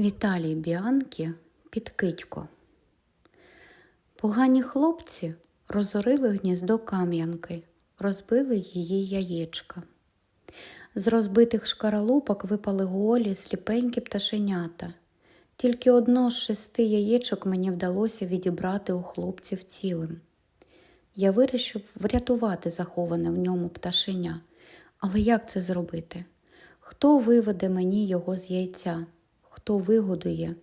Віталій Біанкі Підкидько. Погані хлопці розорили гніздо кам'янки, розбили її яєчка. З розбитих шкаралупок випали голі, сліпенькі пташенята. Тільки одно з шести яєчок мені вдалося відібрати у хлопців цілим. Я вирішив врятувати заховане в ньому пташеня. Але як це зробити? Хто виведе мені його з яйця? Хто вигодує?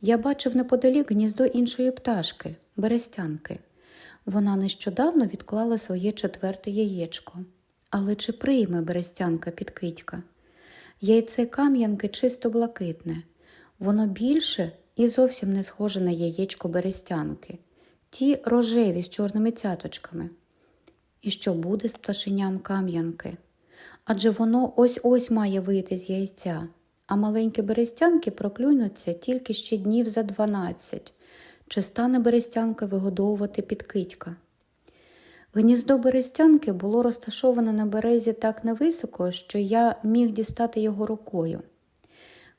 Я бачив неподалік гніздо іншої пташки, берестянки. Вона нещодавно відклала своє четверте яєчко. Але чи прийме берестянка підкидька? Яйце кам'янки чисто блакитне. Воно більше і зовсім не схоже на яєчко берестянки. Ті рожеві з чорними цяточками. І що буде з пташеням кам'янки? Адже воно ось ось має вийти з яйця, а маленькі берестянки проклюнуться тільки ще днів за дванадцять. Чи стане берестянка вигодовувати підкидька? Гніздо берестянки було розташоване на березі так невисоко, що я міг дістати його рукою.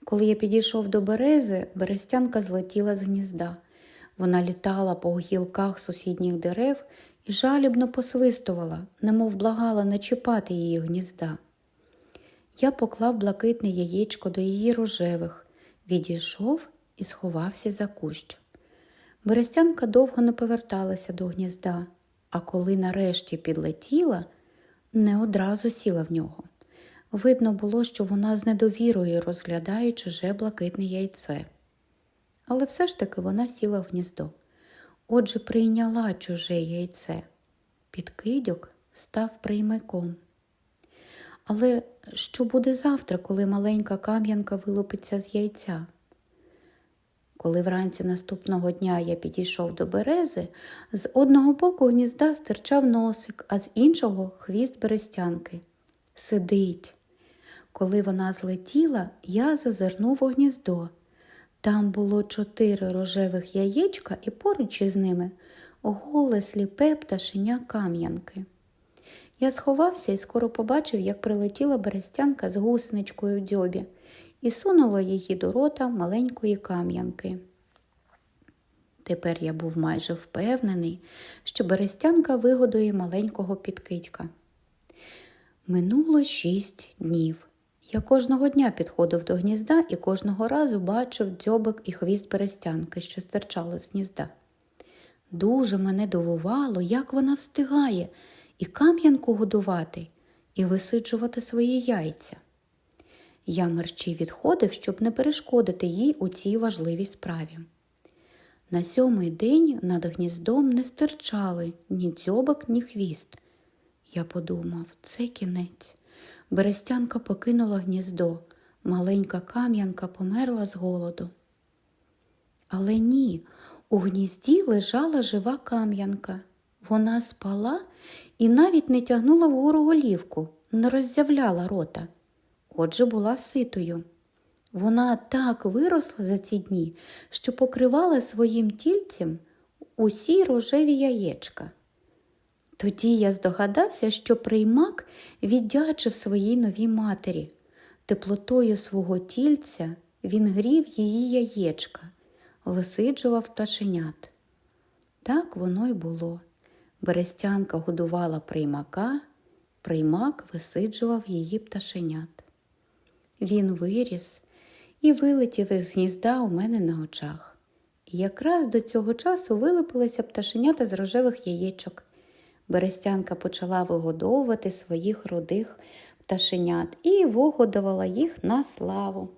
Коли я підійшов до берези, берестянка злетіла з гнізда. Вона літала по гілках сусідніх дерев і жалібно посвистувала, немов благала не чіпати її гнізда. Я поклав блакитне яєчко до її рожевих, відійшов і сховався за кущ. Берестянка довго не поверталася до гнізда, а коли нарешті підлетіла, не одразу сіла в нього. Видно було, що вона з недовірою розглядає чуже блакитне яйце. Але все ж таки вона сіла в гніздо. Отже, прийняла чуже яйце. Підкидьок став приймаком. Але що буде завтра, коли маленька кам'янка вилупиться з яйця? Коли вранці наступного дня я підійшов до берези, з одного боку гнізда стирчав носик, а з іншого хвіст берестянки. Сидить. Коли вона злетіла, я зазирнув у гніздо. Там було чотири рожевих яєчка і поруч із ними голе сліпе пташеня кам'янки. Я сховався і скоро побачив, як прилетіла берестянка з гусеничкою в дзьобі і сунула її до рота маленької кам'янки. Тепер я був майже впевнений, що берестянка вигодує маленького підкидька. Минуло шість днів. Я кожного дня підходив до гнізда і кожного разу бачив дзьобик і хвіст берестянки, що стирчали з гнізда. Дуже мене дивувало, як вона встигає і кам'янку годувати, і висиджувати свої яйця. Я мерчі відходив, щоб не перешкодити їй у цій важливій справі. На сьомий день над гніздом не стирчали ні дзьобик, ні хвіст. Я подумав, це кінець. Берестянка покинула гніздо, маленька кам'янка померла з голоду. Але ні, у гнізді лежала жива кам'янка. Вона спала і навіть не тягнула вгору голівку, не роззявляла рота. Отже, була ситою. Вона так виросла за ці дні, що покривала своїм тільцем усі рожеві яєчка. Тоді я здогадався, що приймак віддячив своїй новій матері. Теплотою свого тільця він грів її яєчка, висиджував пташенят. Так воно й було. Берестянка годувала приймака, приймак висиджував її пташенят. Він виріс і вилетів із гнізда у мене на очах. І якраз до цього часу вилупилися пташенята з рожевих яєчок. Берестянка почала вигодовувати своїх рудих пташенят і вигодувала їх на славу.